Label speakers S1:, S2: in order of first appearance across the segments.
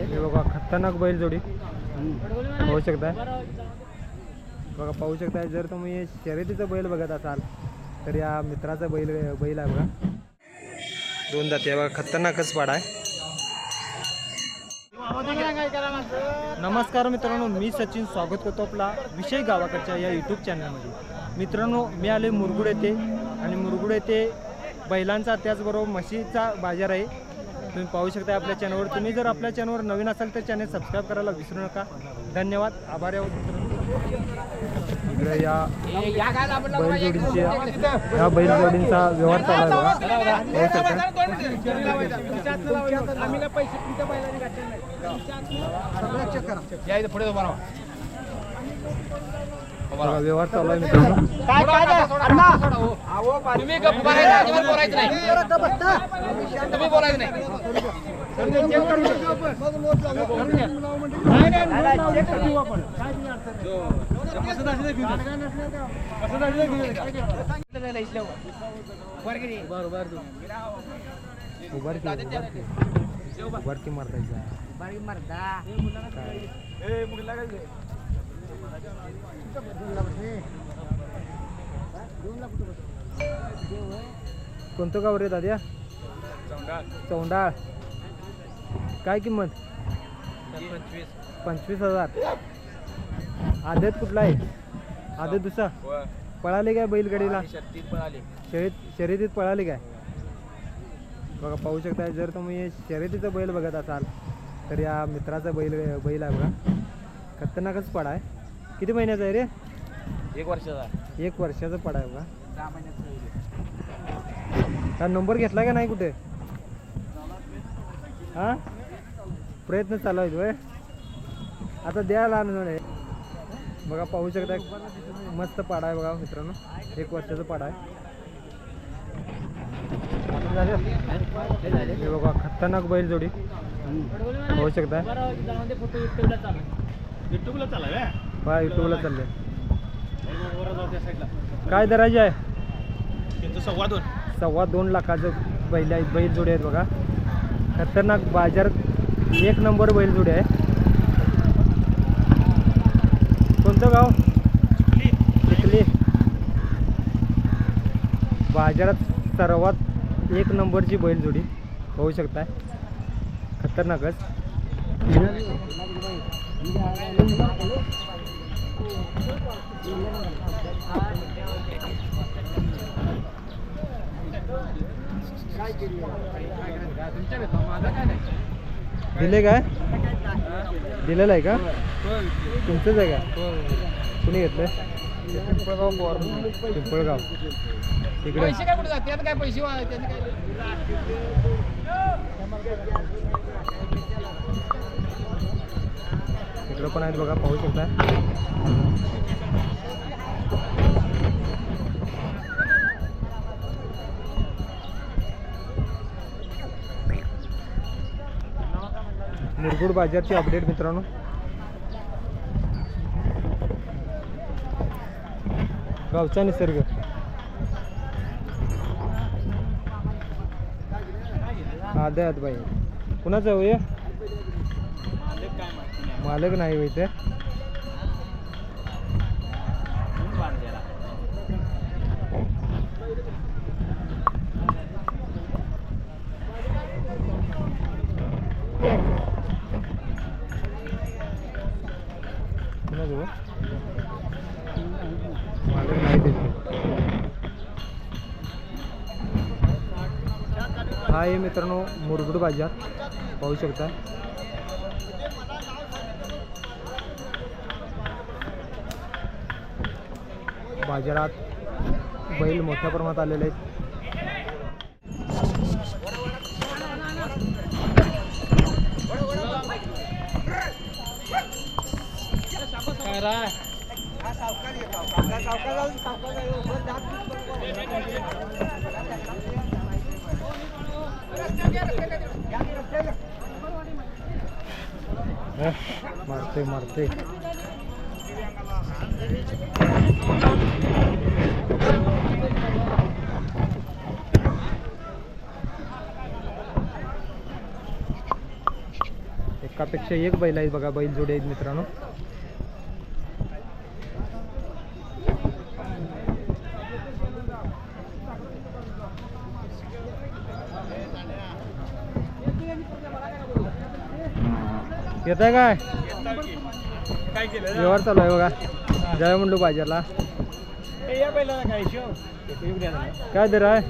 S1: हे बघा खतरनाक बैल जोडी पाहू शकताय? बघा पाहू शकताय जर तुम्ही शर्यतीचं बैल बघत असाल तर या मित्राचा बैल बैल आहे बघा. दोन जाते बघा खतरनाकच पाडा आहे. नमस्कार मित्रांनो मी सचिन स्वागत करतो आपला विषय गावाकडच्या या यूट्यूब चॅनलमध्ये मित्रांनो मी आले मुरगुड येथे. आणि मुरगुड येथे बैलांचा त्याचबरोबर म्हशीचा बाजार आहे. तुम्ही पाहू शकता आपल्या चॅनलवर तुम्ही जर आपल्या चॅनलवर नवीन असाल तर चॅनल सबस्क्राईब करायला विसरू नका. धन्यवाद. आभारी आहोत मित्रांनो. इकडे या बैलजोडींची या बैलजोडींचा व्यवहार चालू आहे
S2: पुढे.
S1: बघा, व्यवहार चालू आहे मित्रांनो.
S2: तुम्ही गप्प राहायचं, अजिबात बोलायचं नाही. तुम्ही बोलायचं नाही.
S1: उभार की उभार की उभार की मारतायचा कोणतं गाव रे दाद्या? चौंडाळ. काय किंमत? पंचवीस. हजार. आदत कुठला आहे? आदत दुसरा? पळाले काय बैलगाडीला? शर्यत शर्यतीत पळाले काय? बघा पाहू शकता जर तुम्ही शर्यतीचं बैल बघत असाल तर या मित्राचा बैल बैल आहे बघा. खतरनाकच पडा आहे किती महिन्याचा आहे रे?
S2: एक वर्षाचा
S1: एक वर्षाचा पडा आहे बघा
S2: सहा महिन्याचा
S1: हा नंबर घेतला का नाही कुठे? हा? प्रयत्न चालू आहेत होय. आता द्या लहान मुलं. बघा पाहू शकता मस्त पाडा आहे बघा मित्रांनो. एक वर्षाचा पाडा आहे. हे बघा खतरनाक बैल जोडी पाहू शकता.
S2: युट्यूबला चालू आहे.
S1: हा युट्यूबला चालले काय दराजी आहे?
S2: त्यांचं सव्वा दोन.
S1: सव्वा दोन लाखाचं बैल आहेत बैल जोडी आहेत बघा. खतरनाक बाजारात एक नंबर बैल जोडी आहे. कोणतं गाव? चिखली. बाजारात सर्वात एक नंबरची बैल जोडी पाहू शकताय. खतरनाकच. दिले काय? दिलेलं आहे का? तुमचंच आहे का? कुणी घेतलंय? पिंपळगाव. तिकडे.
S2: पैसे काय कुठे जाते आता काय पैसे वा-
S1: पण आहेत बघा पाहू शकता. मुरगुड बाजारची अपडेट मित्रांनो. गावचा निसर्ग. आदत बाई. कुणाचं होय मालक नाही होय ते हो? नाही हा आहे मित्रांनो मुरगुड बाजार. पाहू शकता. बाजारात बैल मोठ्या प्रमाणात आलेले आहेत. मारते मारते एकापेक्षा एक बैल आहेत बघा बैल जोडे आहेत मित्रांनो. येत आहे काय व्यवहार चालू आहे बघा. जय म्हणलो बाजारला.
S2: काय
S1: दर आहे?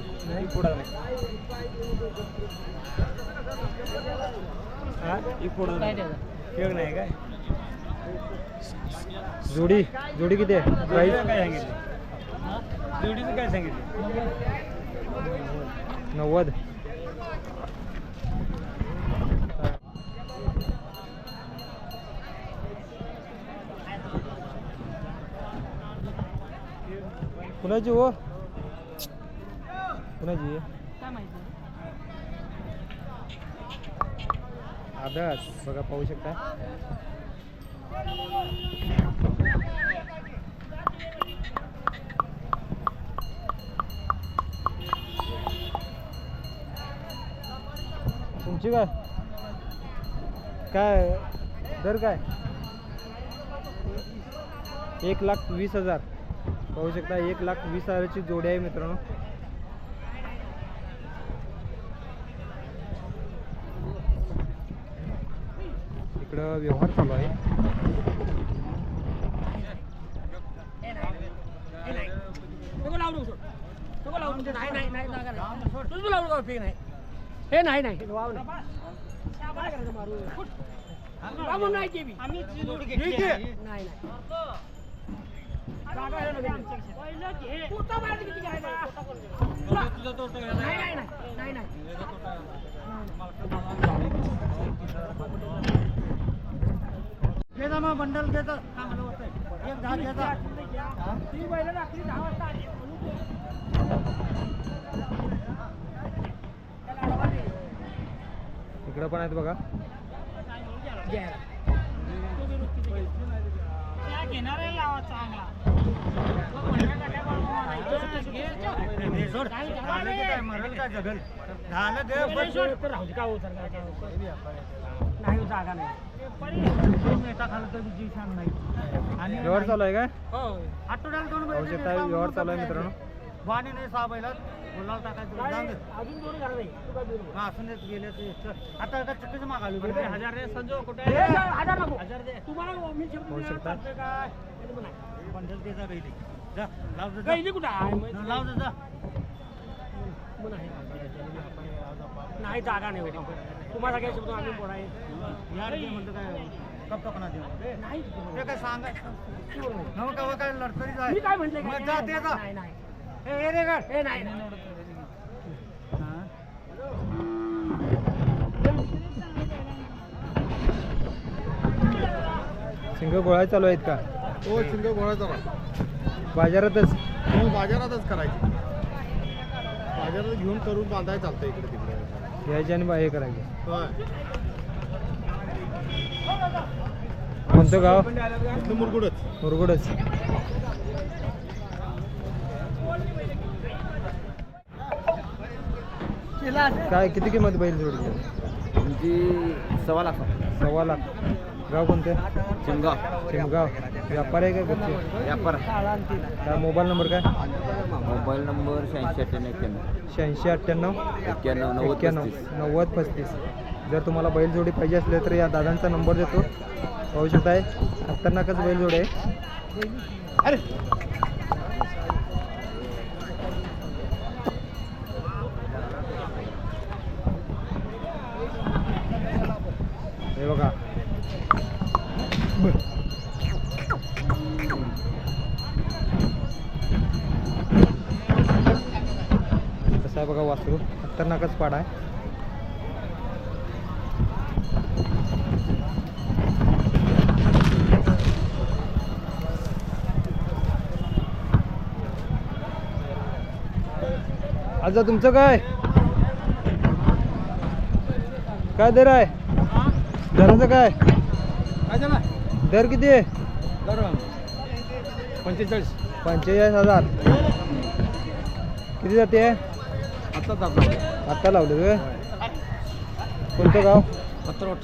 S2: नाही काय?
S1: जोडी जोडी किती आहे? प्राईस
S2: काय सांगितलं? जोडीचं काय सांगितलं?
S1: नव्वद. कुणाची हो कुणाची आदर्श बघा पाहू शकता. तुमची काय? काय दर काय? एक लाख वीस हजार. पाहू शकता एक लाख वीस हजाराची जोडी आहे मित्रांनो. इकडं व्यवहार चालू आहे.
S3: हे नाही नाही वाव नाही. घेता मग
S2: बंडल देतात एक दहा घेता
S3: ती बैलं रात्री दहा वाजता आली.
S1: इकडं पण आहेत बघा
S3: नाही हो, जागा नाही.
S1: व्यवहार चालू आहे काय?
S2: आठवड्याला दोन
S1: व्यवहार चालू आहे मित्रांनो.
S2: वाणी नाही सहा बैलात टाकायचं जाऊन
S3: नाही,
S2: दे.
S3: अजून दोन घरा नाही तू काय बोलू?
S2: हा, असून देत गेले ते चल. आता आता चक्कीच मागालो हजार रे संजो कुठे
S3: जा, हजार नको.
S2: हजार दे
S3: तुम्हाला मी शब्द
S1: पाहू
S3: दिला,
S1: शकता.
S3: चालतंय काय? पण नाही.
S2: गैली जा लाव दे, जा.
S3: गैली कुठं आहे? मग-
S2: लाव दे, जा
S3: मग नाही. नाही जागा नाही होती तुम्हाला काय शब्द आम्ही बोलाय
S2: यार म्हणतो काय कप टोकना दे
S3: नाही
S2: ते काय सांगा नव का काय लढतरी
S3: मी
S2: जाय
S3: काय म्हटलं
S2: मग जा ते जा
S3: नाही नाही हे
S1: सिंग गोळा चालू आहेत का?
S4: हो शिंदे गोळाचा
S1: बाजारातच?
S4: हो बाजारातच करायची. बाजारात घेऊन करून बांधाय चालतं इकडे तिकडे.
S1: घ्यायचे आणि बा- हे करायचे कोणतं गाव?
S4: मुरगुडच.
S1: मुरगुडच. काय किती किंमत बैल जोडली?
S2: तुमची सव्वा लाख.
S1: सव्वा लाख. गाव कोणतं?
S2: शिमगाव
S1: शिमगाव व्यापार आहे का घरचे?
S2: व्यापार
S1: काय मोबाईल नंबर काय?
S2: मोबाईल नंबर शहाऐंशी अठ्ठ्याण्णव एक्क्याण्णव.
S1: शहाऐंशी अठ्ठ्याण्णव.
S2: एक्क्याण्णव नव्वद
S1: एक्क्याण्णव
S2: पस्तीस.
S1: नव्वद पस्तीस. जर तुम्हाला बैलजोडी पाहिजे असले तर या दादांचा नंबर देतो. पाहू शकताय? खतरनाकच बैलजोडी आहे. कसं आहे बघा वासरू? खतरनाकच पाडा आहे. आज तुमचं काय? काय दर आहे? दराचं काय? दर किती आहे?
S2: पंचेचाळीस.
S1: पंचेचाळीस हजार. किती जाते? आत्ता लावले तुझे कोणतं गाव?
S2: पत्रोट.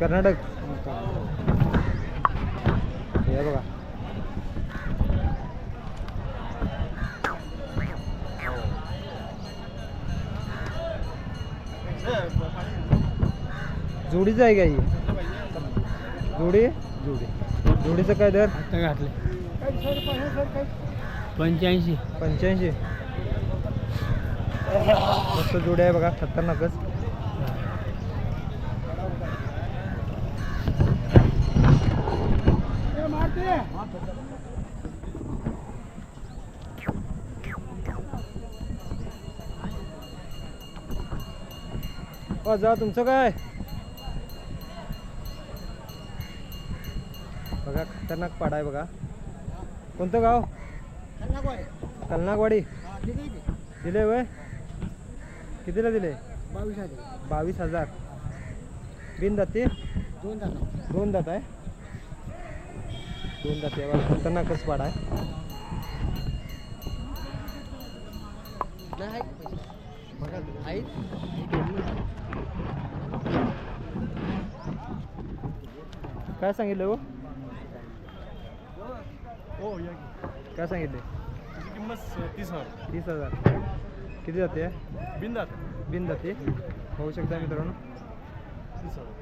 S1: कर्नाटक. हे बघा. जोडीचं आहे का ही? जोडी? जोडी. जोडीचं काय दर?
S3: घातले. पंच्याऐंशी.
S1: पंच्याऐंशी. मस्त जोडी आहे बघा खतरनाकच. हो जा तुमचं काय? बघा खतरनाक पाडा आहे बघा. कोणतं गाव? कलनागवाडी दिले वय कितीला दिले?
S3: बावीस हजार.
S1: बावीस हजार. बिन दाते?
S3: दोन हजार
S1: दोन दात आहे? दोन दाते खतरनाकच पाडा आहे. काय सांगितलं हो?
S4: हो या
S1: काय सांगितले?
S4: किंमत तीस हजार.
S1: तीस हजार. किती जाते?
S4: बिंदात
S1: बिन जाते. होऊ शकता मित्रांनो.
S4: तीस हजार